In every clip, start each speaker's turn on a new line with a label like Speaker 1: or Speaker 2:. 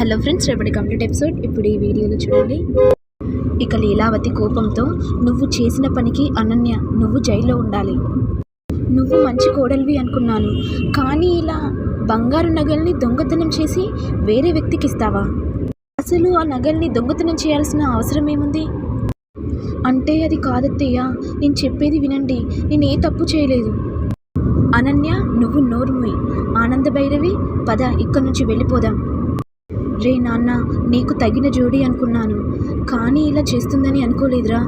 Speaker 1: Hello friends రేపటి complete episode. ఇప్పుడు ఈ వీడియోలో చూడండి. ఇక లీలావతి కోపంతో నువ్వు చేసిన పనికి అనన్య నువ్వు జైల్లో ఉండాలి. నువ్వు మంచి కోడలివి అనుకున్నాను. కానీ ఇలా బంగారు నగల్ని దొంగతనం చేసి వేరే వ్యక్తికి ఇస్తావా? అసలు ఆ నగల్ని దొంగతనం చేయాల్సిన అవసరం ఏముంది? అంటే అది కాదత్తయ్య నేను చెప్పేది వినండి. నేను ఏ తప్పు చేయలేదు. అనన్య నువ్వు నోర్ముయి. ఆనంద భైరవి పద ఇక్కడి నుంచి వెళ్ళిపోదాం. రే నాన్న నీకు తగిన జోడి అనుకున్నాను కానీ ఇలా చేస్తుందని అనుకోలేదురా.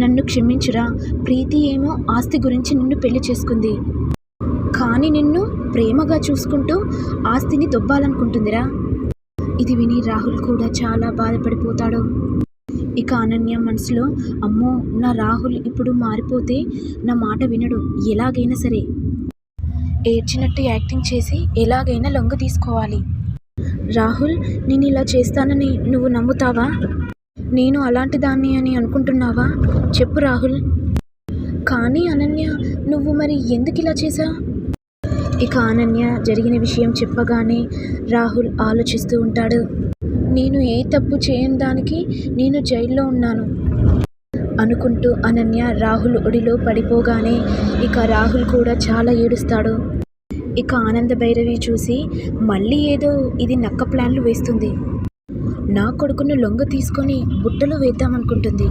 Speaker 1: నన్ను క్షమించురా ప్రీతి ఏమో ఆస్తి గురించి నిన్ను పెళ్ళి చేసుకుంది. కానీ నిన్ను ప్రేమగా చూసుకుంటూ ఆస్తిని దొబ్బాలనుకుంటుందిరా. ఇది విని రాహుల్ కూడా చాలా బాధపడిపోతాడు. ఇక అనన్య మనసులో అమ్మో నా రాహుల్ ఇప్పుడు మారిపోతే నా మాట వినడు ఎలాగైనా సరే. ఏడ్చినట్టు యాక్టింగ్ చేసి ఎలాగైనా లొంగ తీసుకోవాలి. రాహుల్ నేను ఇలా చేస్తానని నువ్వు నమ్ముతావా? నేను అలాంటి దాన్ని అని అనుకుంటున్నావా? చెప్పు రాహుల్. కానీ అనన్య నువ్వు మరి ఎందుకు ఇలా చేసా ఇక అనన్య జరిగిన విషయం చెప్పగానే రాహుల్ ఆలోచిస్తూ ఉంటాడు. నేను ఏ తప్పు చేయని దానికి నేను జైల్లో ఉన్నాను అనుకుంటూ అనన్య రాహుల్ ఒడిలో పడిపోగానే ఇక రాహుల్ కూడా చాలా ఏడుస్తాడు. ఇక ఆనంద భైరవి చూసి మళ్ళీ ఏదో ఇది నక్క ప్లాన్లు వేస్తుంది. నా కొడుకును లొంగ తీసుకొని బుట్టలో వేద్దామనుకుంటుంది.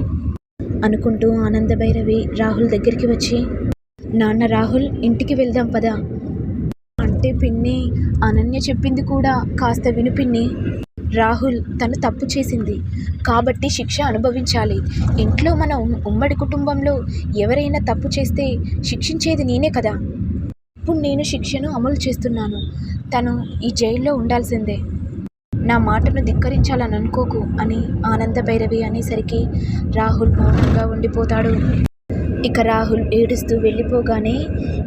Speaker 1: అనుకుంటూ ఆనంద భైరవి రాహుల్ దగ్గరికి వచ్చి నాన్న రాహుల్ ఇంటికి వెళ్దాం పదా. అంటే పిన్ని అనన్య చెప్పింది కూడా కాస్త విను పిన్ని. రాహుల్ తను తప్పు చేసింది. కాబట్టి శిక్ష అనుభవించాలి. ఇంట్లో మన ఉమ్- ఉమ్మడి కుటుంబంలో ఎవరైనా తప్పు చేస్తే శిక్షించేది నేనే కదా. ఇప్పుడు నేను శిక్షను అమలు చేస్తున్నాను. తను ఈ జైల్లో ఉండాల్సిందే. నా మాటను ధిక్కరించాలని అనుకోకు అని ఆనంద భైరవి అనేసరికి రాహుల్ మౌనంగా ఉండిపోతాడు. ఇక రాహుల్ ఏడుస్తూ వెళ్ళిపోగానే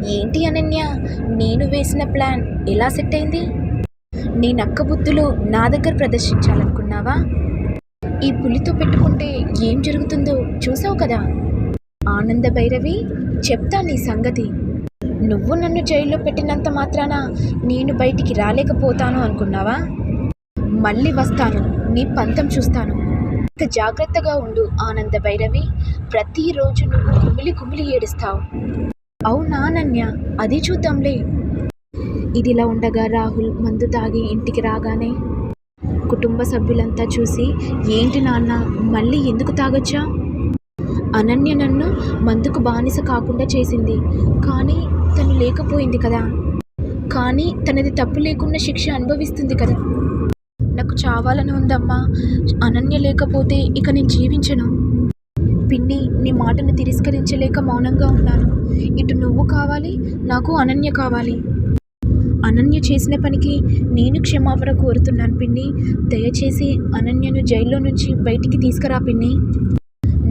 Speaker 1: ఏంటి అనన్య నేను వేసిన ప్లాన్ ఎలా సెట్ అయింది? నీ నక్క బుద్ధులు నా దగ్గర ప్రదర్శించాలనుకున్నావా? ఈ పులితో పెట్టుకుంటే ఏం జరుగుతుందో చూసావు కదా? ఆనంద భైరవి చెప్తా నీ సంగతి. నువ్వు నన్ను జైల్లో పెట్టినంత మాత్రాన నేను బయటికి రాలేకపోతాను అనుకున్నావా? మళ్ళీ వస్తాను నీ పంతం చూస్తాను. ఇక జాగ్రత్తగా ఉండు ఆనంద భైరవి ప్రతిరోజు నువ్వు కుమిలి కుమిలి ఏడుస్తావు. అవునా నన్య అది చూద్దాంలే. ఇదిలా ఉండగా రాహుల్ మందు తాగి ఇంటికి రాగానే కుటుంబ సభ్యులంతా చూసి ఏంటి నాన్న మళ్ళీ ఎందుకు తాగొచ్చా? అనన్య నన్ను మందుకు బానిస కాకుండా చేసింది. కానీ తను లేకపోయింది కదా. కానీ తనది తప్పు లేకుండా శిక్ష అనుభవిస్తుంది కదా. నాకు చావాలని ఉందమ్మా. అనన్య లేకపోతే ఇక నేను జీవించను. పిన్ని నీ మాటను తిరస్కరించలేక మౌనంగా ఉన్నాను. ఇటు నువ్వు కావాలి నాకు అనన్య కావాలి. అనన్య చేసిన పనికి నేను క్షమాపణ కోరుతున్నాను పిన్ని. దయచేసి అనన్యను జైల్లో నుంచి బయటికి తీసుకురా పిన్ని.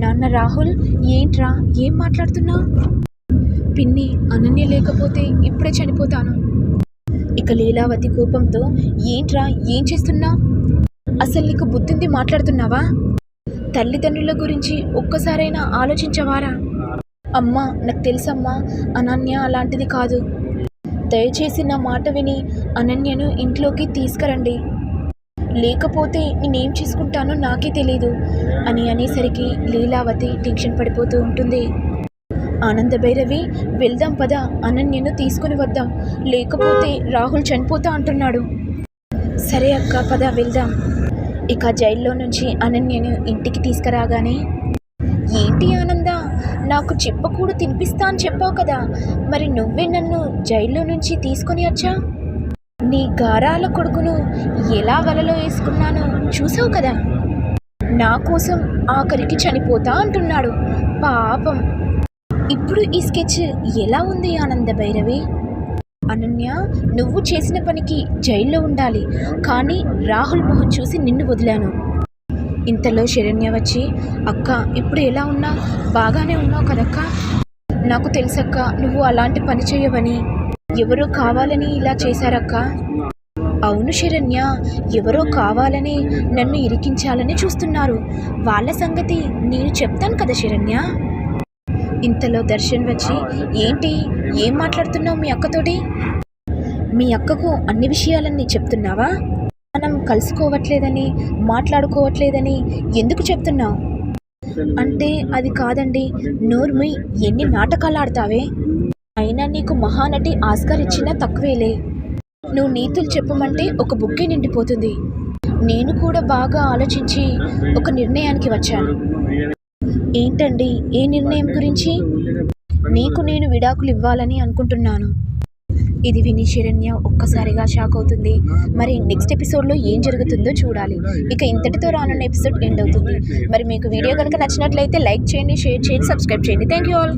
Speaker 1: నాన్న రాహుల్ ఏంట్రా? ఏం మాట్లాడుతున్నావు? పిన్ని అనన్య లేకపోతే ఇప్పుడే చనిపోతాను. ఇక లీలావతి కోపంతో ఏంట్రా? ఏం చేస్తున్నా అసలు నీకు బుద్ధింది మాట్లాడుతున్నావా? తల్లిదండ్రుల గురించి ఒక్కసారైనా ఆలోచించవారా? అమ్మా నాకు తెలుసమ్మా అనన్య అలాంటిది కాదు. దయచేసి నా మాట విని అనన్యను ఇంట్లోకి తీసుకురండి. లేకపోతే నేనేం చేసుకుంటానో నాకే తెలీదు. అని అనేసరికి లీలావతి టెన్షన్ పడిపోతూ ఉంటుంది. ఆనంద భైరవి వెళ్దాం పద అనన్యను తీసుకుని వద్దాం. లేకపోతే రాహుల్ చనిపోతా అంటున్నాడు. సరే అక్క పద వెళ్దాం. ఇక జైల్లో నుంచి అనన్యను ఇంటికి తీసుకురాగానే ఏంటి ఆనంద నాకు చెప్పకూడు తినిపిస్తా అని చెప్పావు కదా మరి నువ్వే నన్ను జైల్లో నుంచి తీసుకొని వచ్చా? నీ గారాల కొడుకును ఎలా వలలో వేసుకున్నానో చూసావు కదా? నా కోసం ఆఖరికి చనిపోతా అంటున్నాడు. పాపం. ఇప్పుడు ఈ స్కెచ్ ఎలా ఉంది ఆనంద భైరవి? అనన్య నువ్వు చేసిన పనికి జైల్లో ఉండాలి. కానీ రాహుల్ మొహం చూసి నిన్ను వదిలాను. ఇంతలో శరణ్య వచ్చి అక్క ఇప్పుడు ఎలా ఉన్నా? బాగానే ఉన్నావు కదక్క? నాకు తెలుసక్క నువ్వు అలాంటి పని చేయవని. ఎవరో కావాలని ఇలా చేశారక్క? అవును శరణ్య ఎవరో కావాలని నన్ను ఇరికించాలని చూస్తున్నారు. వాళ్ళ సంగతి నేను చెప్తాను కదా శరణ్య? ఇంతలో దర్శన్ వచ్చి ఏంటి? ఏం మాట్లాడుతున్నావు మీ అక్కతోటి? మీ అక్కకు అన్ని విషయాలన్నీ చెప్తున్నావా? మనం కలుసుకోవట్లేదని మాట్లాడుకోవట్లేదని ఎందుకు చెప్తున్నావు? అంటే అది కాదండి నోర్మి ఎన్ని నాటకాలు ఆడతావే? అయినా నీకు మహానటి ఆస్కార్ ఇచ్చినా తక్కువేలే. నువ్వు నీతులు చెప్పమంటే ఒక బుక్కే నిండిపోతుంది. నేను కూడా బాగా ఆలోచించి ఒక నిర్ణయానికి వచ్చాను. ఏంటండి ఏ నిర్ణయం గురించి? నీకు నేను విడాకులు ఇవ్వాలని అనుకుంటున్నాను. ఇది విని శరణ్య ఒక్కసారిగా షాక్ అవుతుంది. మరి నెక్స్ట్ ఎపిసోడ్లో ఏం జరుగుతుందో చూడాలి. ఇక ఇంతటితో రానున్న ఎపిసోడ్ ఎండ్ అవుతుంది. మరి మీకు వీడియో కనుక నచ్చినట్లయితే లైక్ చేయండి షేర్ చేయండి సబ్స్క్రైబ్ చేయండి. Thank you all.